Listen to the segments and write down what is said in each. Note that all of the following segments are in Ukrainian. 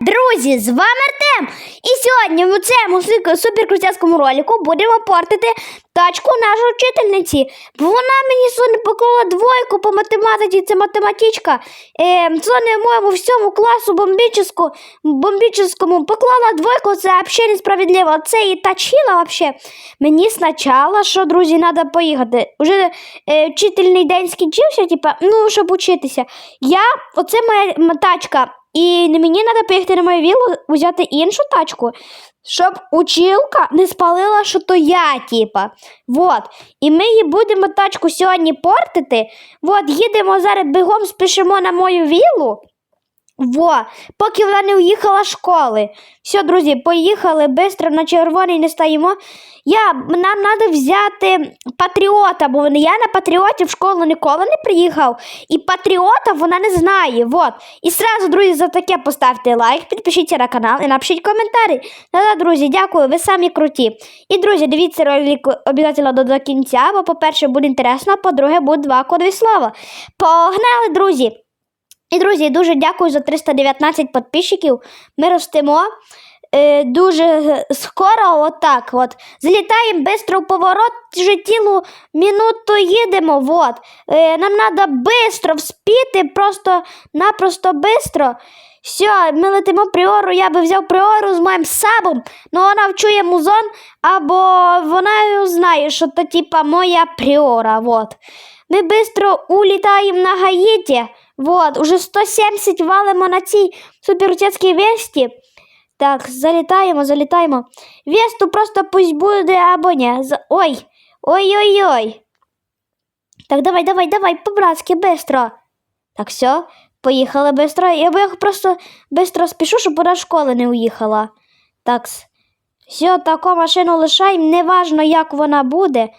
Друзі, з вами Артем. І сьогодні в цьому супер- суперкрутяцькому ролику будемо портити тачку нашої вчительниці. Бо Вона мені сьогодні поклала двойку по математиці, це математичка. Е, сьогодні моєму всьому класу бомбіческу, бомбіческому поклала двойку, це взагалі несправедливо. Це і тачила взагалі. Мені спочатку, що, друзі, треба поїхати. Уже е, вчительний день скінчився, типа, ну, щоб учитися. Я, оце моя тачка. І мені треба поїхати на мою віллу, взяти іншу тачку, щоб училка не спалила, що то я, типа. Вот. І ми її будемо тачку сьогодні портити. Вот, їдемо зараз бігом, спішимо на мою віллу. Во, поки вона не уїхала з школи. Все, друзі, поїхали швидко на червоний не стоїмо. Я, нам треба взяти патріота, бо я на патріоті в школу ніколи не приїхав. І патріота вона не знає. Вот. І сразу, друзі, за таке поставте лайк, підпишіться на канал і напишіть коментарі. Да-да, друзі, дякую, ви самі круті. І, друзі, дивіться ролик обов'язково до, до кінця, бо, по-перше, буде інтересно, а по-друге, буде два кодові слова. Погнали, друзі! І, друзі, дуже дякую за 319 підписчиків. Ми ростемо. Е, дуже скоро, отак. От. Залітаємо швидко в поворот, вже тілу минуту їдемо. Вот. Е, нам треба швидко вспіти, просто-напросто швидко. Все, ми летимо пріору, я би взяв пріору з моїм сабом, але вона вчує музон, або вона знає, що то типа моя пріора. Вот. Ми швидко улітаємо на Гаїті. Вот, уже 170 валимо на цій суперутецькій весті. Так, залітаємо, залітаємо. Весту просто пусть буде або ні. З- Ой, ой-ой-ой. Так, давай, давай, давай, по-братськи, быстро. Так, все, поїхали быстро. Я б- я просто быстро спішу, щоб вона з школи не уїхала. Так, все, таку машину лишаємо, неважно, як вона буде.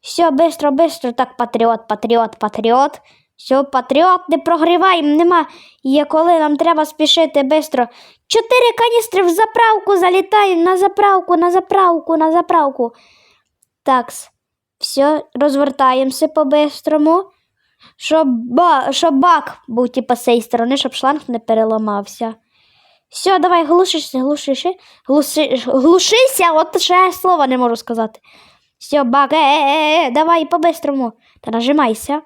Все, быстро, быстро. Так, патріот, патріот, патріот. Все, патріот, не прогріваємо, нема. Є коли нам треба спішити бистро. Чотири каністри в заправку залітаємо на заправку, на заправку, на заправку. Такс. Все, розвертаємося по-бистрому. Щоб, ба, щоб бак був типу, з цієї сторони, щоб шланг не переламався. Все, давай, глушишся, глушишся, глуши, глушися, от ще слова не можу сказати. Все, бак, е, е, е, е, давай по-бистрому. Та нажимайся.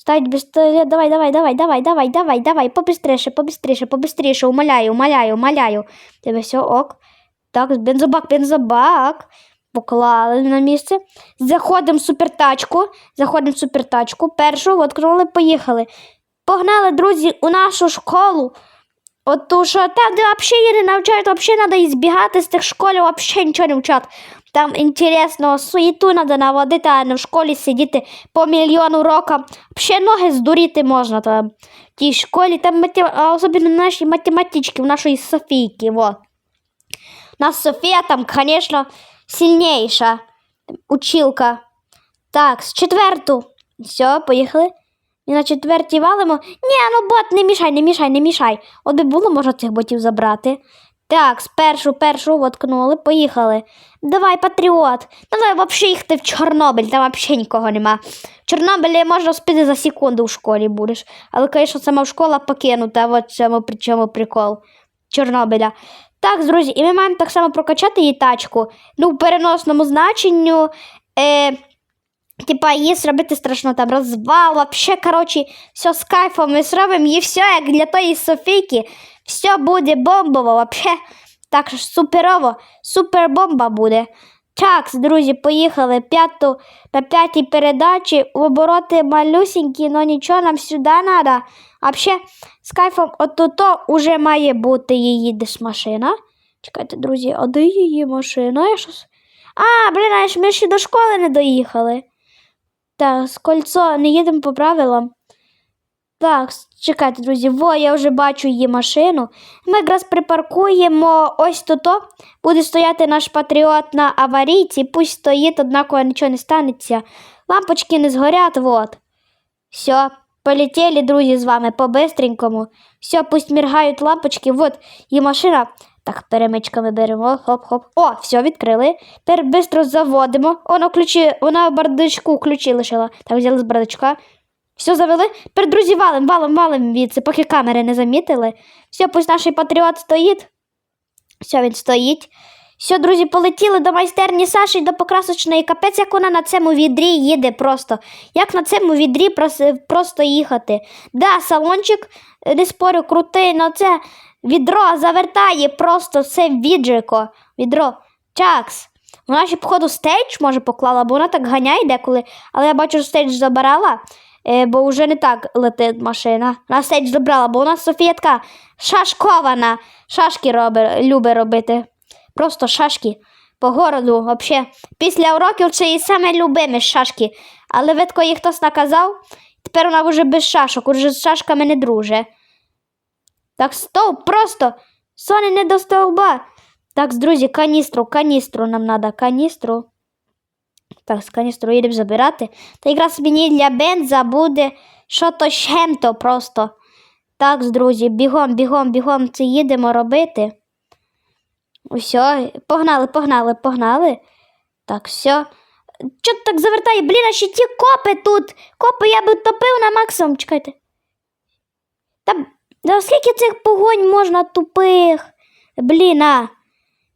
Ставить пістолет, давай, давай, давай, давай, давай, давай, давай, побистріше, побистріше, побистріше, умоляю, умоляю, умоляю. Тебе все ок. Так, бензобак, бензобак. Поклали на місце. Заходимо в супертачку. Заходимо в супертачку. Першу воткнули, поїхали. Погнали, друзі, у нашу школу. От то, що там, де взагалі не навчають, взагалі треба збігати з тих школів, взагалі нічого не вчать. Там інтересно, суєту треба наводити, а не в школі сидіти по мільйону років. Взагалі ноги здуріти можна там. В тій школі, там матем... особливо наші математички, в нашої Софійки. Вот. У нас Софія там, звісно, сильніша училка. Так, з четверту. Все, поїхали. І на четвертій валимо. Ні, ну бот, не мішай, не мішай, не мішай. От би було, можна цих ботів забрати. Так, спершу першу воткнули, поїхали. Давай, патріот. Давай взагалі їхати в Чорнобиль, там взагалі нікого нема. В Чорнобилі можна спити за секунду в школі будеш. Але, звісно, сама школа покинута, от цьому чому прикол Чорнобиля. Так, друзі, і ми маємо так само прокачати її тачку. Ну, в переносному значенню. Е, Типа, її зробити страшно там розвал, вообще, коротше, все з кайфом ми зробимо, і все, як для тої Софійки, все буде бомбово, вообще. Так суперово, супербомба буде. Так, друзі, поїхали п'яту, на п'ятій передачі, обороти малюсенькі, но нічого нам сюди треба. Вообще, з кайфом, от-то уже має бути її десь машина. Чекайте, друзі, а де її машина? Я щось... А, блін, а ми ще до школи не доїхали. Так, з кольцо, не їдемо по правилам. Так, чекайте, друзі, во, я вже бачу її машину. Ми якраз припаркуємо ось тут. Буде стояти наш патріот на аварійці, пусть стоїть, однаково нічого не станеться. Лампочки не згорять, вот. Все, полетіли, друзі, з вами по-бистренькому. Все, пусть міргають лампочки, вот, і машина. Так, перемичками беремо, хоп-хоп. О, все, відкрили. Тепер швидко заводимо. Вона ключі, вона бардачку ключі лишила. Так, взяли з бардачка. Все завели. Тепер, друзі, валим, валим, валим від поки камери не замітили. Все, пусть наш патріот стоїть. Все, він стоїть. Все, друзі, полетіли до майстерні Саші до покрасочної капець, як вона на цьому відрі їде просто. Як на цьому відрі прос- просто їхати. Да, салончик, не спорю, крутий, але це відро завертає просто все віджико. Відро. Чакс. Вона ще, походу, стейдж може поклала, бо вона так ганяє деколи, але я бачу, що стейдж забирала, бо вже не так летить машина. Вона стейдж забрала, бо у нас Софія така шашкована. Шашки робить, любить робити. Просто шашки по городу. Вообще. Після уроків це її саме любиме шашки. Але видко їх хтось наказав, тепер вона вже без шашок, уже з шашками не друже. Так, стоп, просто. Соня не до стовба. Так, друзі, каністру, каністру нам треба, каністру. Так, з каністру їдемо забирати. Та якраз мені для бенза буде що-то щемто просто. Так, друзі, бігом, бігом, бігом це їдемо робити. Все, погнали, погнали, погнали. Так, все. Чо так завертає? Блін, а ще ті копи тут. Копи я би топив на максимум. Чекайте. Та, та скільки цих погонь можна тупих? Блін, а.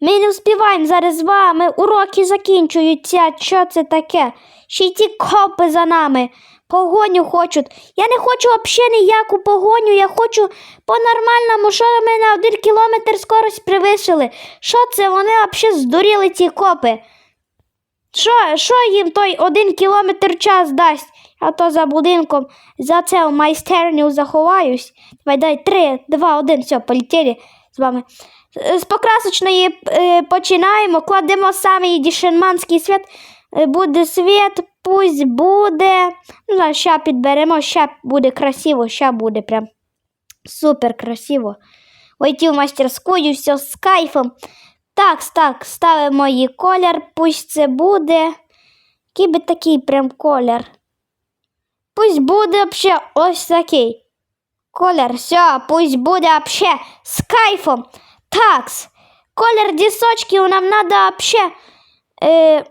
Ми не вспіваємо зараз з вами. Уроки закінчуються. Що це таке? Ще й ті копи за нами. Погоню хочуть. Я не хочу взагалі ніяку погоню. Я хочу по-нормальному, що ми на один кілометр скорость превишили. Що це? Вони взагалі здуріли ці копи. Що, що їм той один кілометр час дасть? Я то за будинком за це в майстерню заховаюсь. Давай, дай, три, два, один, все, полетіли з вами. З покрасочної е, починаємо, кладемо самий дішенманський світ. Е, Буде світ, пусть буде. Ну, ща підберемо, ща буде красиво, ща буде прям супер красиво. Войти в мастерську, все з кайфом. Так, так, ставимо її колір, пусть це буде. Який би такий прям колір. Пусть буде ще ось такий. Колір, все, пусть буде вообще з кайфом. Такс. Колір дісочків нам надо вообще. Е,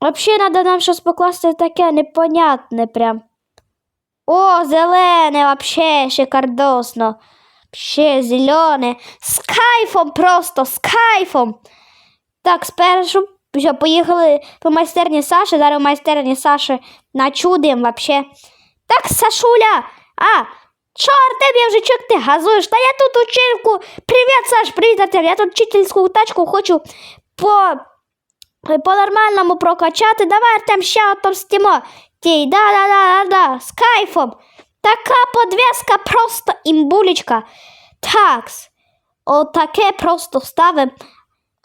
вообще надо нам щось покласти таке непонятне прям. О, зелене, вообще шикардосно. Вообще зелене. З кайфом просто, з кайфом. Так, спершу все, поїхали по майстерні Саші. Зараз у майстерні Саші начудим вообще. Так, Сашуля. А, вже чек ти газуєш? Та я тут учительку. Привіт, Саш, привіт, Артем. Я тут вчительську тачку хочу по, по-нормальному прокачати. Давай, Артем, ще отомстимо. Тій, да, да, да, да, да, з кайфом. Така подвеска просто імбулечка. Такс. Отаке просто ставим.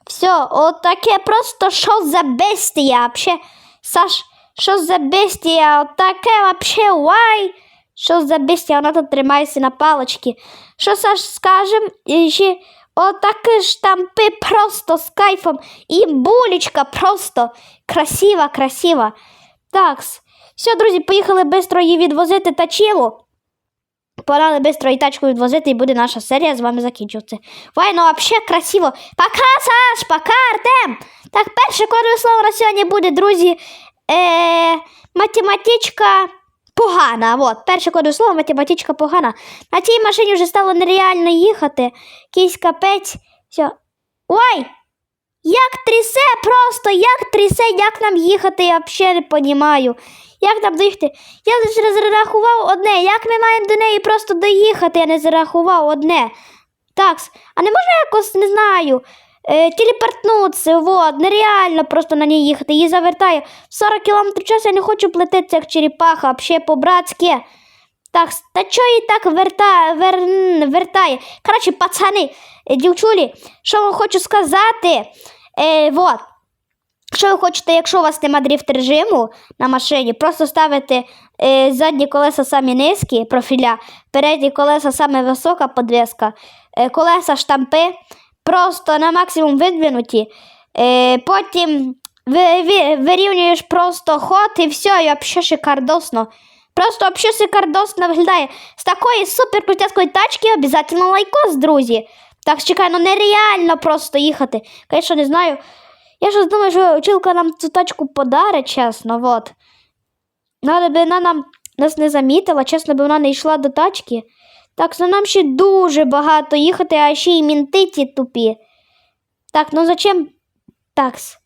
Все, отаке просто що за бестія вообще. Саш, що за бестія? Отаке вообще вай. Що за бестія? Вона тут тримається на палочці. Що Саш скажем? Ще Отакі штампи просто з кайфом. І булечка просто красива, красива. Такс. Все, друзі, поїхали швидко її відвозити тачілу. Пора бистро і тачку відвозити, і буде наша серія з вами закінчуватися. Вай, ну взагалі красиво. Пока, Саш, пока, Артем. Так, перше кодове слово на сьогодні буде, друзі. Е, математичка погана. От, перше кодове слово математичка погана. На цій машині вже стало нереально їхати. Якийсь капець. Все. Ой! Як трясе просто, як трясе, як нам їхати, я взагалі не розумію. Як нам доїхати? Я лише зарахував одне. Як ми маємо до неї просто доїхати, я не зарахував одне. Такс, а не можна якось, не знаю, е, телепортнутися, вот, нереально просто на ній їхати. Її завертає 40 км час, я не хочу плетитися як черепаха, взагалі по-братськи. Так, та чого її так верта, вер, вертає? Коротше, пацани, е, дівчулі, що вам хочу сказати, е, вот. Що ви хочете, якщо у вас нема дріфт режиму на машині, просто ставите е, задні колеса самі низькі профіля, передні колеса саме висока подвеска, е, колеса штампи просто на максимум видвинуті. Е, потім ви, ви, вирівнюєш просто ход і все, і взагалі шикардосно. Просто взагалі шикардосно виглядає. З такої супер тачки обов'язково лайкос, друзі. Так, чекай, ну нереально просто їхати. Звісно, не знаю. Я ж думаю, що училка нам цю тачку подарить, чесно, вот. Надо би вона нам нас не замітила, чесно, бо вона не йшла до тачки. Так, ну нам ще дуже багато їхати, а ще й мінти ті тупі. Так, ну зачем? Такс.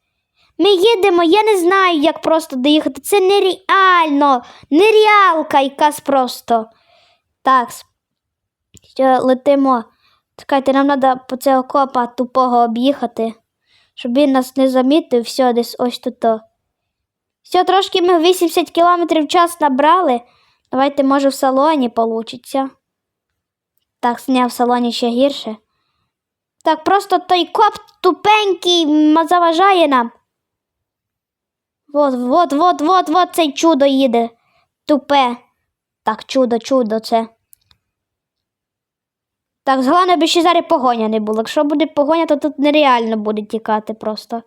Ми їдемо, я не знаю, як просто доїхати. Це нереально. Нереалка якась просто. Такс. Ще летимо. Чекайте, нам треба по цього копа тупого об'їхати, щоб він нас не замітив. Все, десь ось тут. Все, трошки ми 80 км в час набрали. Давайте, може, в салоні получиться. Так, сня в салоні ще гірше. Так, просто той коп тупенький заважає нам. Вот, вот, вот, вот, вот цей чудо їде. Тупе. Так, чудо, чудо це. Так, головне, би ще зараз погоня не було. Якщо буде погоня, то тут нереально буде тікати просто.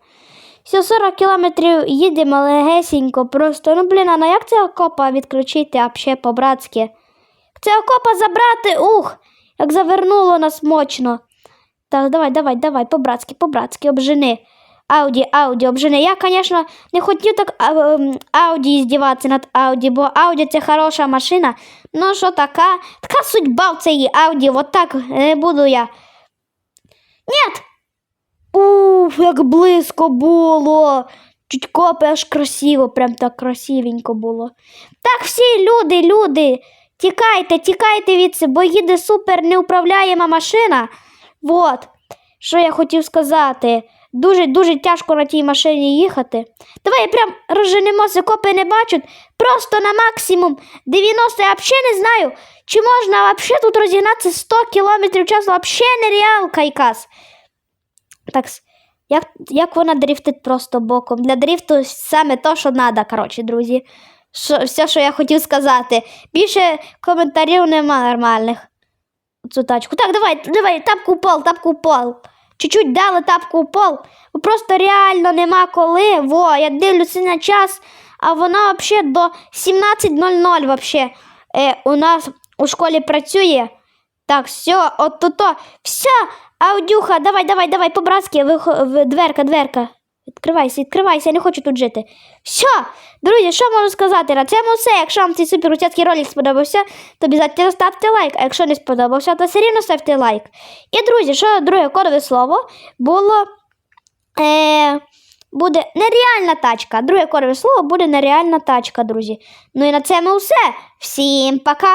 Все 40 кілометрів їдемо легесенько, просто. Ну, блін, а ну як цього копа відключити, а ще по-братськи? Цього копа забрати, ух, як завернуло нас мощно. Так, давай, давай, давай, по-братськи, по-братськи, обжени. Ауді, Ауді, обжени. Я, звісно, не хотів так ем, Ауді здіватися над Ауді, бо Ауді це хороша машина. Ну, що така? Така судьба в цій Ауді, от так не буду я. Нет! Уф, як близько було. Чуть копи аж красиво, прям так красивенько було. Так, всі люди, люди, тікайте, тікайте від бо їде супер неуправляєма машина. Вот, що я хотів сказати. Дуже дуже тяжко на тій машині їхати. Давай прям розженемося, копи не бачать. Просто на максимум 90, я взагалі не знаю, чи можна взагалі тут розігнатися 100 км в час, взагалі нереалка якась. Так, як, як вона дрифтить просто боком. Для дрифту саме то, що треба, коротше, друзі. Що, все, що я хотів сказати. Більше коментарів нема нормальних. Цю тачку. Так, давай, давай, тапку в пол, тапку в пол. Чуть-чуть дали тапку в пол. Просто реально нема коли. Во, я дивлюся на час, а вона взагалі до 17.00 вообще. Е, у нас у школі працює. Так, все, от то то. Все, Аудюха, давай, давай, давай, по-братськи, дверка, дверка. Відкривайся, відкривайся, я не хочу тут жити. Все, друзі, що можу сказати? На цьому все. Якщо вам цей суперкрутяцький ролик сподобався, то обов'язково ставте лайк. А якщо не сподобався, то все рівно ставте лайк. І, друзі, що друге кодове слово було. Е, буде нереальна тачка. Друге кодове слово буде нереальна тачка, друзі. Ну і на цьому все. Всім пока!